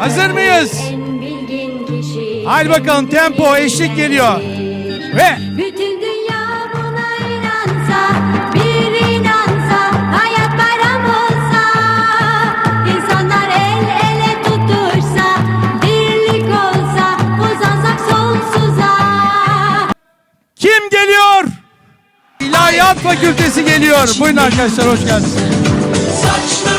Hazır mıyız? En bilgin kişi. Haydi bakalım tempo eşlik geliyor. Ve Bütün dünya buna inansa, bir inansa, hayat bayram olsa, insanlar el ele tutuşsa, birlik olsa, uzansak sonsuza. kim geliyor? İlahiyat Fakültesi geliyor. Buyurun arkadaşlar hoş geldiniz. Saçlarında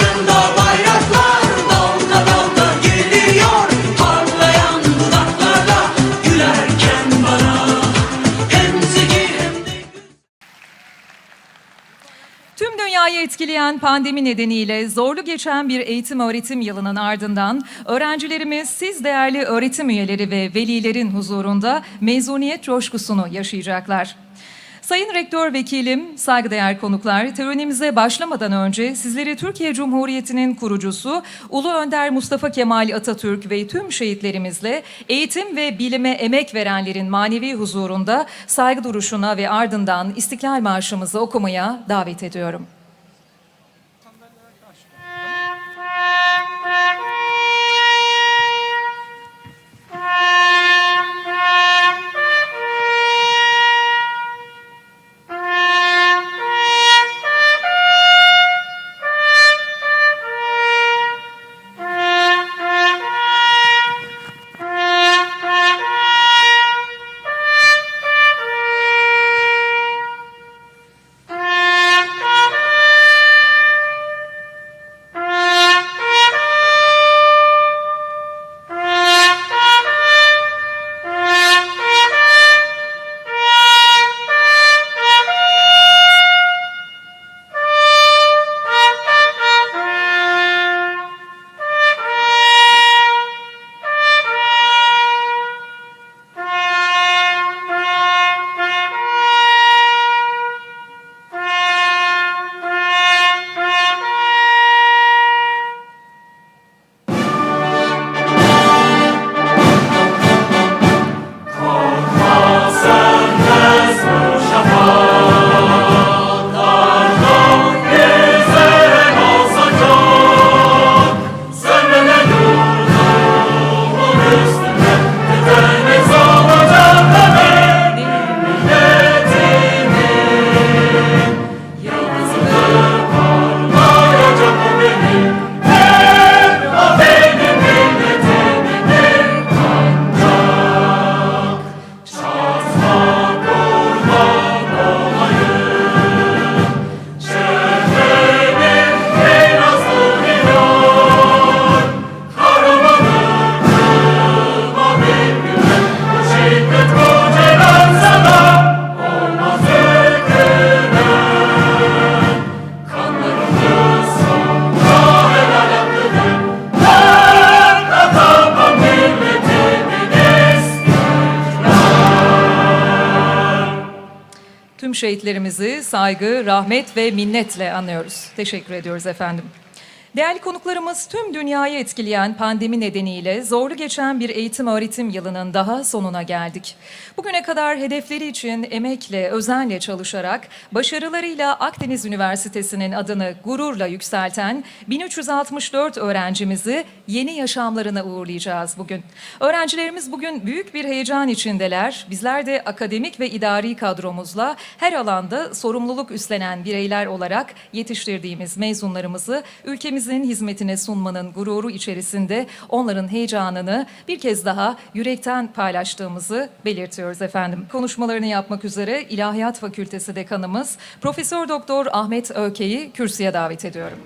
dünyayı etkileyen pandemi nedeniyle zorlu geçen bir eğitim öğretim yılının ardından öğrencilerimiz siz değerli öğretim üyeleri ve velilerin huzurunda mezuniyet coşkusunu yaşayacaklar. Sayın Rektör Vekilim, saygıdeğer konuklar, törenimize başlamadan önce sizleri Türkiye Cumhuriyeti'nin kurucusu Ulu Önder Mustafa Kemal Atatürk ve tüm şehitlerimizle eğitim ve bilime emek verenlerin manevi huzurunda saygı duruşuna ve ardından İstiklal Marşımızı okumaya davet ediyorum. Şehitlerimizi saygı, rahmet ve minnetle anıyoruz. Teşekkür ediyoruz efendim. Değerli konuklarımız tüm dünyayı etkileyen pandemi nedeniyle zorlu geçen bir eğitim öğretim yılının daha sonuna geldik. Bugüne kadar hedefleri için emekle, özenle çalışarak başarılarıyla Akdeniz Üniversitesi'nin adını gururla yükselten 1364 öğrencimizi yeni yaşamlarına uğurlayacağız bugün. Öğrencilerimiz bugün büyük bir heyecan içindeler. Bizler de akademik ve idari kadromuzla her alanda sorumluluk üstlenen bireyler olarak yetiştirdiğimiz mezunlarımızı ülkemizin hizmetine sunmanın gururu içerisinde onların heyecanını bir kez daha yürekten paylaştığımızı belirtiyoruz efendim. Konuşmalarını yapmak üzere İlahiyat Fakültesi Dekanımız Profesör Doktor Ahmet Öke'yi kürsüye davet ediyorum.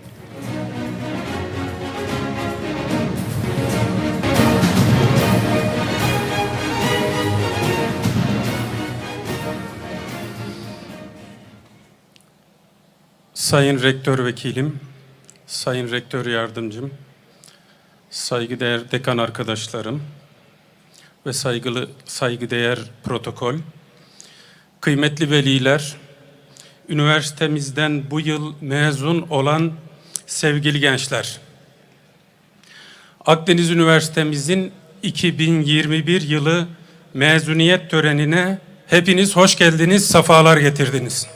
Sayın Rektör Vekilim, Sayın Rektör Yardımcım, saygıdeğer dekan arkadaşlarım ve saygılı saygıdeğer protokol, kıymetli veliler, üniversitemizden bu yıl mezun olan sevgili gençler. Akdeniz Üniversitemizin 2021 yılı mezuniyet törenine hepiniz hoş geldiniz, sefalar getirdiniz.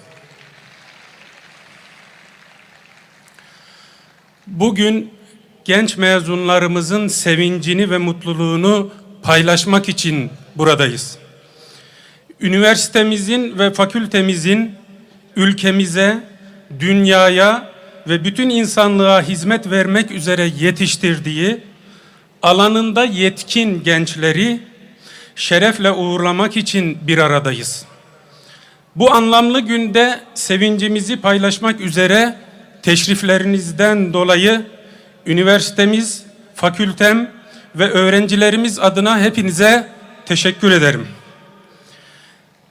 Bugün genç mezunlarımızın sevincini ve mutluluğunu paylaşmak için buradayız. Üniversitemizin ve fakültemizin ülkemize, dünyaya ve bütün insanlığa hizmet vermek üzere yetiştirdiği alanında yetkin gençleri şerefle uğurlamak için bir aradayız. Bu anlamlı günde sevincimizi paylaşmak üzere teşriflerinizden dolayı üniversitemiz, fakültem ve öğrencilerimiz adına hepinize teşekkür ederim.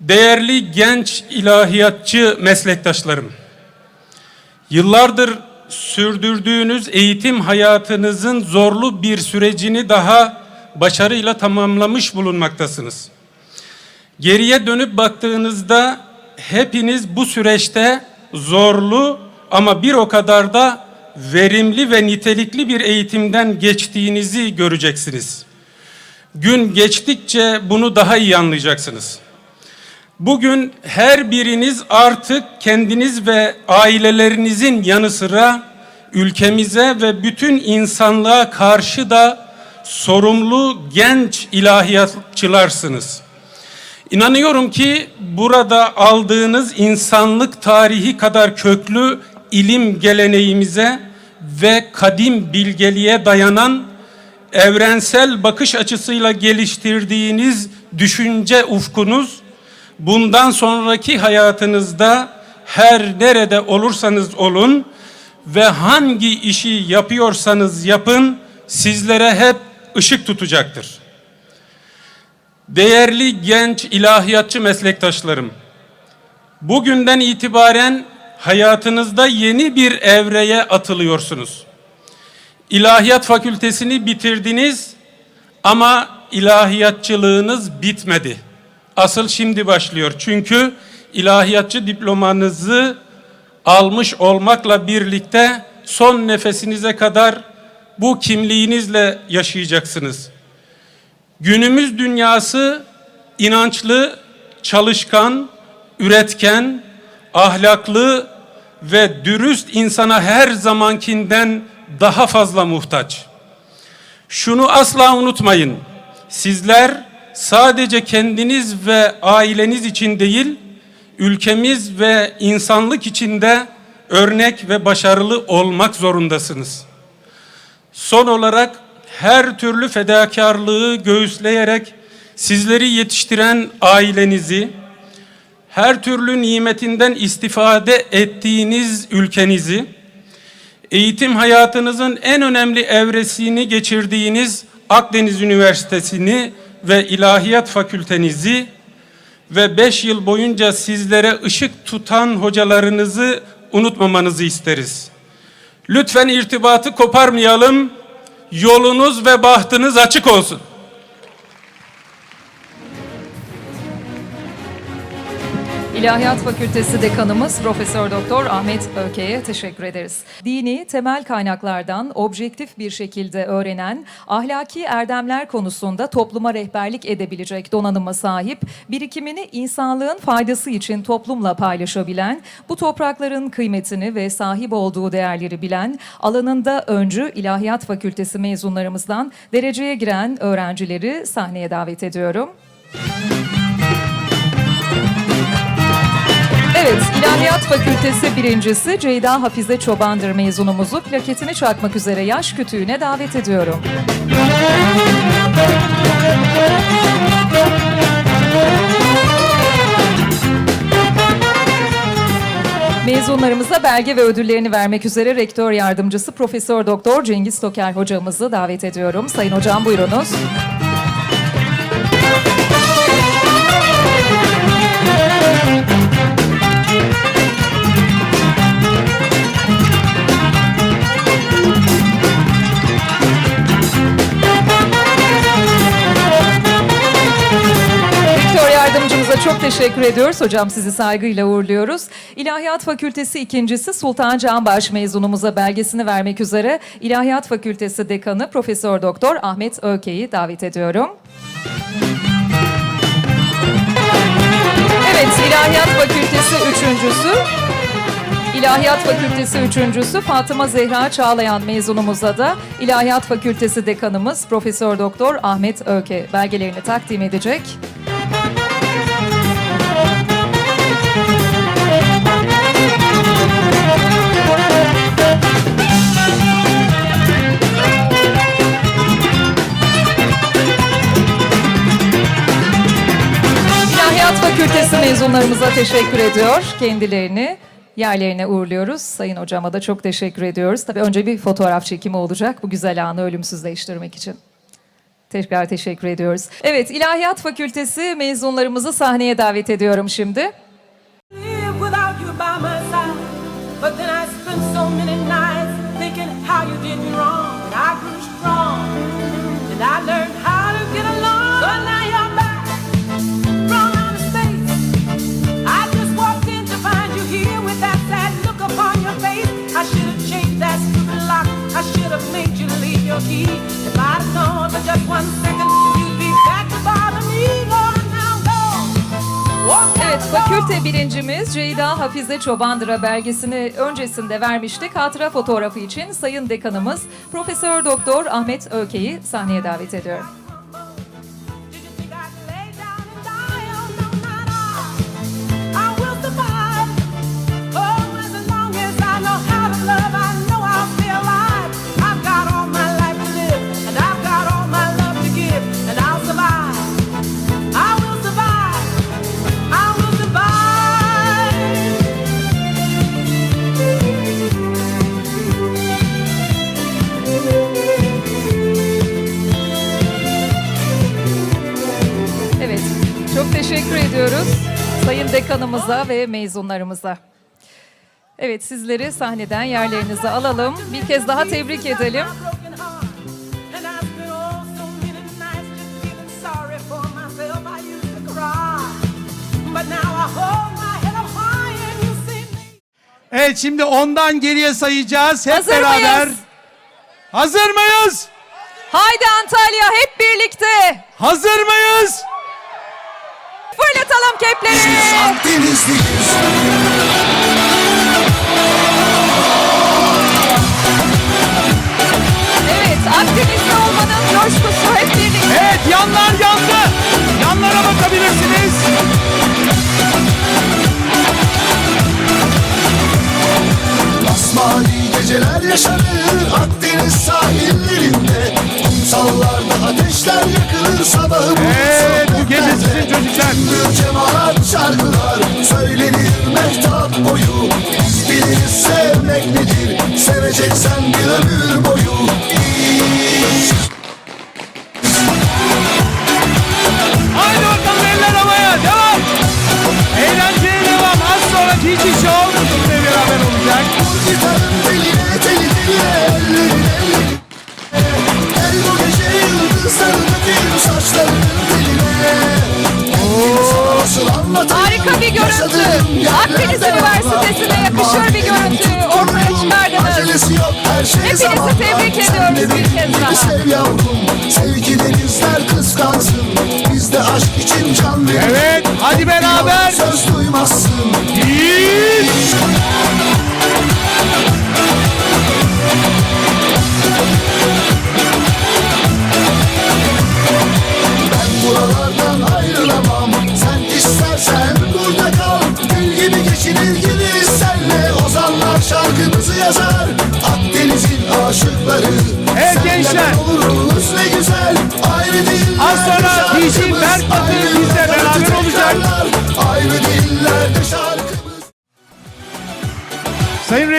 Değerli genç ilahiyatçı meslektaşlarım, yıllardır sürdürdüğünüz eğitim hayatınızın zorlu bir sürecini daha başarıyla tamamlamış bulunmaktasınız. Geriye dönüp baktığınızda hepiniz bu süreçte zorlu ama bir o kadar da verimli ve nitelikli bir eğitimden geçtiğinizi göreceksiniz. Gün geçtikçe bunu daha iyi anlayacaksınız. Bugün her biriniz artık kendiniz ve ailelerinizin yanı sıra ülkemize ve bütün insanlığa karşı da sorumlu genç ilahiyatçılarsınız. İnanıyorum ki burada aldığınız insanlık tarihi kadar köklü ilim geleneğimize ve kadim bilgeliğe dayanan evrensel bakış açısıyla geliştirdiğiniz düşünce ufkunuz bundan sonraki hayatınızda her nerede olursanız olun ve hangi işi yapıyorsanız yapın sizlere hep ışık tutacaktır. Değerli genç ilahiyatçı meslektaşlarım, bugünden itibaren hayatınızda yeni bir evreye atılıyorsunuz. İlahiyat fakültesini bitirdiniz ama ilahiyatçılığınız bitmedi. Asıl şimdi başlıyor. Çünkü ilahiyatçı diplomanızı almış olmakla birlikte son nefesinize kadar bu kimliğinizle yaşayacaksınız. Günümüz dünyası inançlı, çalışkan, üretken, ahlaklı ve dürüst insana her zamankinden daha fazla muhtaç. Şunu asla unutmayın. Sizler sadece kendiniz ve aileniz için değil, ülkemiz ve insanlık için de örnek ve başarılı olmak zorundasınız. Son olarak her türlü fedakarlığı göğüsleyerek sizleri yetiştiren ailenizi, her türlü nimetinden istifade ettiğiniz ülkenizi, eğitim hayatınızın en önemli evresini geçirdiğiniz Akdeniz Üniversitesi'ni ve İlahiyat Fakültenizi ve beş yıl boyunca sizlere ışık tutan hocalarınızı unutmamanızı isteriz. Lütfen irtibatı koparmayalım, yolunuz ve bahtınız açık olsun. İlahiyat Fakültesi Dekanımız Profesör Doktor Ahmet Öke'ye teşekkür ederiz. Dini temel kaynaklardan objektif bir şekilde öğrenen, ahlaki erdemler konusunda topluma rehberlik edebilecek donanıma sahip, birikimini insanlığın faydası için toplumla paylaşabilen, bu toprakların kıymetini ve sahip olduğu değerleri bilen, alanında öncü İlahiyat Fakültesi mezunlarımızdan dereceye giren öğrencileri sahneye davet ediyorum. Evet, İlahiyat Fakültesi birincisi Ceyda Hafize Çobandır mezunumuzu plaketini çakmak üzere yaş kütüğüne davet ediyorum. Mezunlarımıza belge ve ödüllerini vermek üzere Rektör Yardımcısı Profesör Doktor Cengiz Toker hocamızı davet ediyorum. Sayın hocam buyurunuz. teşekkür ediyoruz. Hocam sizi saygıyla uğurluyoruz. İlahiyat Fakültesi ikincisi Sultan Canbaş mezunumuza belgesini vermek üzere İlahiyat Fakültesi Dekanı Profesör Doktor Ahmet Öke'yi davet ediyorum. Evet, İlahiyat Fakültesi üçüncüsü İlahiyat Fakültesi üçüncüsü Fatıma Zehra Çağlayan mezunumuza da İlahiyat Fakültesi Dekanımız Profesör Doktor Ahmet Öke belgelerini takdim edecek. üniversite mezunlarımıza teşekkür ediyor kendilerini. Yerlerine uğurluyoruz. Sayın hocama da çok teşekkür ediyoruz. Tabii önce bir fotoğraf çekimi olacak bu güzel anı ölümsüzleştirmek için. Tekrar teşekkür ediyoruz. Evet, İlahiyat Fakültesi mezunlarımızı sahneye davet ediyorum şimdi. birincimiz Ceyda Hafize Çobandıra belgesini öncesinde vermiştik. Hatıra fotoğrafı için Sayın Dekanımız Profesör Doktor Ahmet Öke'yi sahneye davet ediyorum. dekanımıza ve mezunlarımıza. Evet sizleri sahneden yerlerinize alalım. Bir kez daha tebrik edelim. Evet şimdi ondan geriye sayacağız hep Hazır beraber. Mıyız? Hazır mıyız? Haydi Antalya hep birlikte. Hazır mıyız? fırlatalım kepleri. Akdenizliyiz. isterim Sev yavrum Sevgi denizler kıskansın. Biz de aşk için can verir Evet hadi beraber. Söz duymazsın.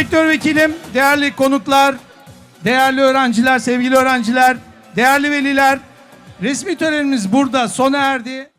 Rektör vekilim, değerli konuklar, değerli öğrenciler, sevgili öğrenciler, değerli veliler, resmi törenimiz burada sona erdi.